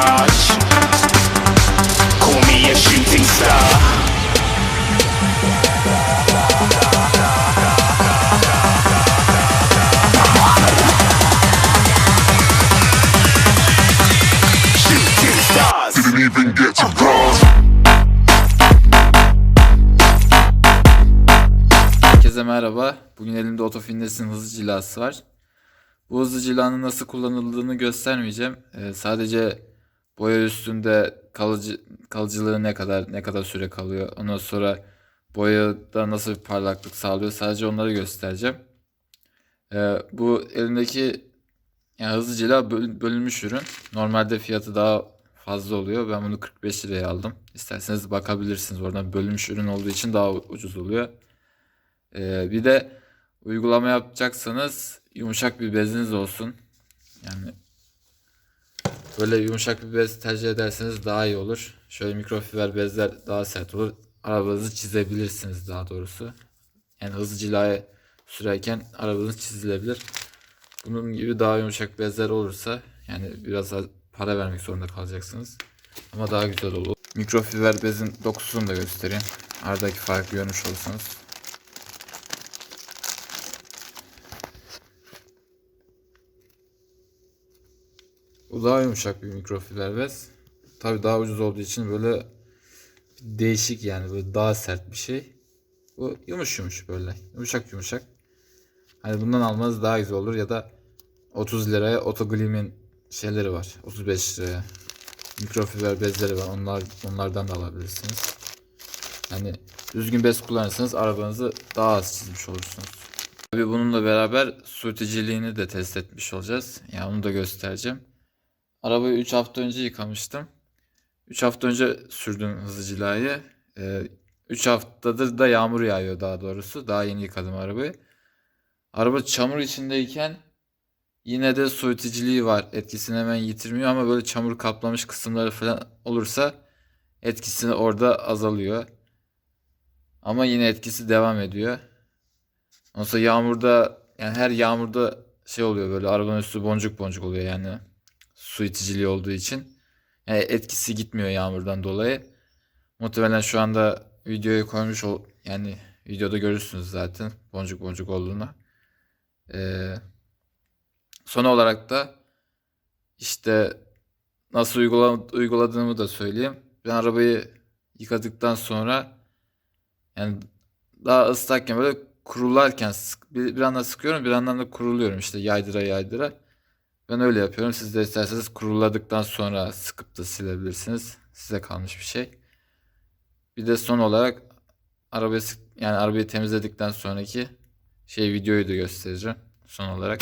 barrage. Call me a shooting star. Shooting stars. Didn't even get to cross. Herkese merhaba. Bugün elimde Otofindes'in hızlı cilası var. Bu hızlı cilanın nasıl kullanıldığını göstermeyeceğim. Ee, sadece boya üstünde kalıcı kalıcılığı ne kadar ne kadar süre kalıyor. Ondan sonra boyada nasıl bir parlaklık sağlıyor. Sadece onları göstereceğim. Ee, bu elimdeki yani hızlı cila böl- bölünmüş ürün. Normalde fiyatı daha fazla oluyor. Ben bunu 45 liraya aldım. İsterseniz bakabilirsiniz. Oradan bölünmüş ürün olduğu için daha ucuz oluyor. Ee, bir de uygulama yapacaksanız yumuşak bir beziniz olsun. Yani böyle yumuşak bir bez tercih ederseniz daha iyi olur. Şöyle mikrofiber bezler daha sert olur. Arabanızı çizebilirsiniz daha doğrusu. Yani hızlı cilaya sürerken arabanız çizilebilir. Bunun gibi daha yumuşak bezler olursa yani biraz az para vermek zorunda kalacaksınız. Ama daha güzel olur. Mikrofiber bezin dokusunu da göstereyim. Aradaki farkı görmüş olursanız. Daha yumuşak bir mikrofiber bez. Tabi daha ucuz olduğu için böyle değişik yani böyle daha sert bir şey. Bu yumuş yumuş böyle. Yumuşak yumuşak. Hani bundan almanız daha güzel olur ya da 30 liraya Otoglim'in şeyleri var. 35 liraya. Mikrofiber bezleri var. Onlar onlardan da alabilirsiniz. Yani düzgün bez kullanırsanız arabanızı daha az çizmiş olursunuz. Tabii bununla beraber sürtücülüğünü de test etmiş olacağız. Yani onu da göstereceğim. Arabayı 3 hafta önce yıkamıştım. 3 hafta önce sürdüm hızlı cilayı. 3 haftadır da yağmur yağıyor daha doğrusu. Daha yeni yıkadım arabayı. Araba çamur içindeyken yine de soğutuculuğu var. Etkisini hemen yitirmiyor ama böyle çamur kaplamış kısımları falan olursa etkisini orada azalıyor. Ama yine etkisi devam ediyor. Ondan sonra yağmurda yani her yağmurda şey oluyor böyle arabanın üstü boncuk boncuk oluyor yani su iticiliği olduğu için. Yani etkisi gitmiyor yağmurdan dolayı. Muhtemelen şu anda videoyu koymuş ol yani videoda görürsünüz zaten boncuk boncuk olduğunu. Ee, son olarak da işte nasıl uygula uyguladığımı da söyleyeyim. Ben arabayı yıkadıktan sonra yani daha ıslakken böyle kurularken bir, bir yandan sıkıyorum bir yandan da kuruluyorum işte yaydıra yaydıra. Ben öyle yapıyorum. Siz de isterseniz kuruladıktan sonra sıkıp da silebilirsiniz. Size kalmış bir şey. Bir de son olarak arabayı yani arabayı temizledikten sonraki şey videoyu da göstereceğim son olarak.